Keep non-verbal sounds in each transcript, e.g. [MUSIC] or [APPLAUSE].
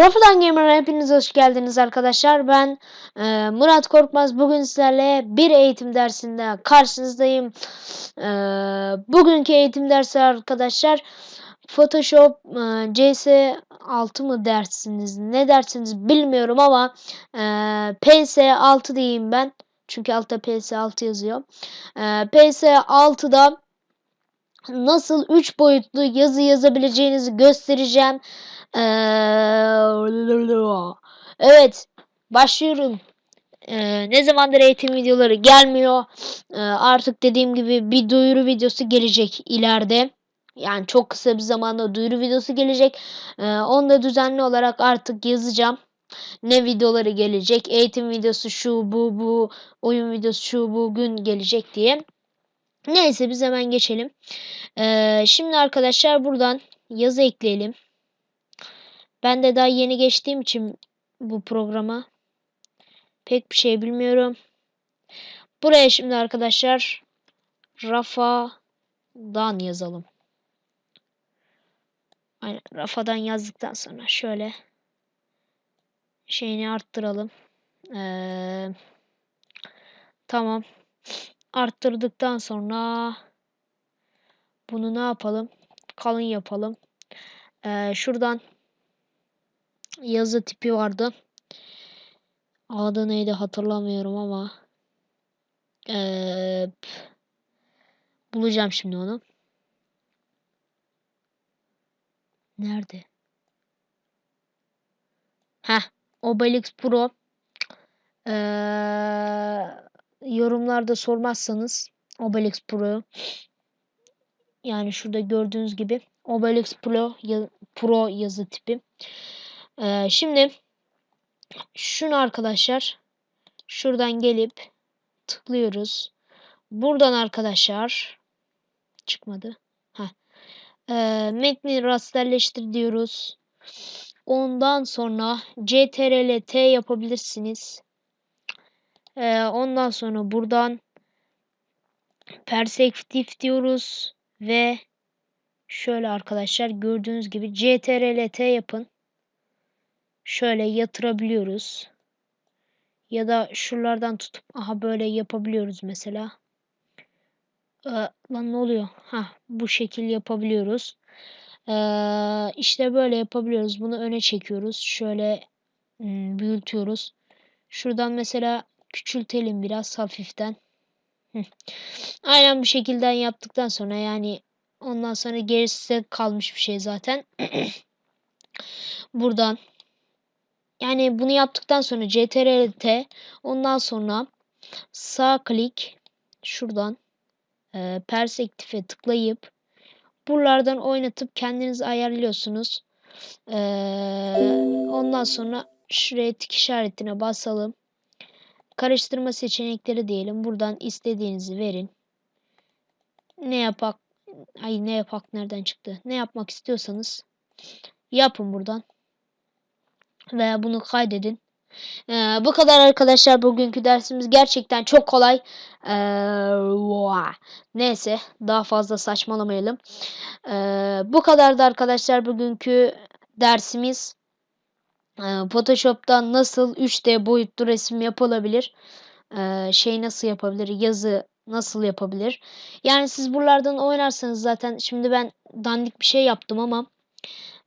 Rafadan Gamer'a hepiniz hoş geldiniz arkadaşlar. Ben e, Murat Korkmaz. Bugün sizlerle bir eğitim dersinde karşınızdayım. E, bugünkü eğitim dersi arkadaşlar Photoshop e, CS6 mı dersiniz ne dersiniz bilmiyorum ama e, PS6 diyeyim ben. Çünkü altta PS6 yazıyor. E, PS6'da nasıl 3 boyutlu yazı yazabileceğinizi göstereceğim. Ee, evet başlıyorum. Ee, ne zamandır eğitim videoları gelmiyor. Ee, artık dediğim gibi bir duyuru videosu gelecek ileride. Yani çok kısa bir zamanda duyuru videosu gelecek. Ee, onu da düzenli olarak artık yazacağım. Ne videoları gelecek? Eğitim videosu şu bu bu. Oyun videosu şu bugün gelecek diye. Neyse biz hemen geçelim. Ee, şimdi arkadaşlar buradan yazı ekleyelim. Ben de daha yeni geçtiğim için bu programa pek bir şey bilmiyorum. Buraya şimdi arkadaşlar Rafa'dan yazalım. Aynen Rafa'dan yazdıktan sonra şöyle şeyini arttıralım. Ee, tamam. Arttırdıktan sonra bunu ne yapalım? Kalın yapalım. Ee, şuradan yazı tipi vardı. Adı neydi hatırlamıyorum ama ee, bulacağım şimdi onu. Nerede? Heh, Obelix Pro. Ee, yorumlarda sormazsanız Obelix Pro yani şurada gördüğünüz gibi Obelix Pro, Pro yazı tipi. Ee, şimdi şunu arkadaşlar şuradan gelip tıklıyoruz. Buradan arkadaşlar çıkmadı. Heh. Ee, metni rasterleştir diyoruz. Ondan sonra CTRL T yapabilirsiniz. Ee, ondan sonra buradan perspektif diyoruz ve şöyle arkadaşlar gördüğünüz gibi CTRL T yapın şöyle yatırabiliyoruz. Ya da şuralardan tutup aha böyle yapabiliyoruz mesela. Ee, lan ne oluyor? Ha bu şekil yapabiliyoruz. Ee, işte böyle yapabiliyoruz. Bunu öne çekiyoruz. Şöyle hmm, büyütüyoruz. Şuradan mesela küçültelim biraz hafiften. Aynen bu şekilden yaptıktan sonra yani ondan sonra gerisi kalmış bir şey zaten. [CLEARS THROAT] Buradan yani bunu yaptıktan sonra CTRL-T ondan sonra sağ klik şuradan e, perspektife tıklayıp buralardan oynatıp kendiniz ayarlıyorsunuz. E, ondan sonra şuraya tik işaretine basalım. Karıştırma seçenekleri diyelim. Buradan istediğinizi verin. Ne yapak ay ne yapak nereden çıktı? Ne yapmak istiyorsanız yapın buradan veya bunu kaydedin. Ee, bu kadar arkadaşlar bugünkü dersimiz gerçekten çok kolay. Ee, neyse daha fazla saçmalamayalım. Ee, bu kadar da arkadaşlar bugünkü dersimiz. Ee, Photoshop'ta nasıl 3D boyutlu resim yapılabilir? Ee, şey nasıl yapabilir? Yazı nasıl yapabilir? Yani siz buralardan oynarsanız zaten şimdi ben dandik bir şey yaptım ama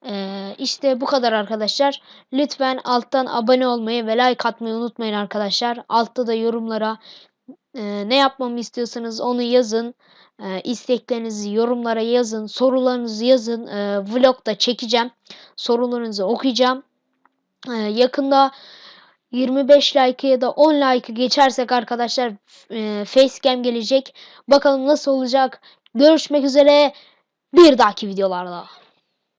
ee, işte bu kadar arkadaşlar. Lütfen alttan abone olmayı ve like atmayı unutmayın arkadaşlar. Altta da yorumlara e, ne yapmamı istiyorsanız onu yazın. E, isteklerinizi yorumlara yazın. Sorularınızı yazın. E, vlog da çekeceğim. Sorularınızı okuyacağım. E, yakında 25 like ya da 10 like geçersek arkadaşlar e, facecam gelecek. Bakalım nasıl olacak. Görüşmek üzere bir dahaki videolarda.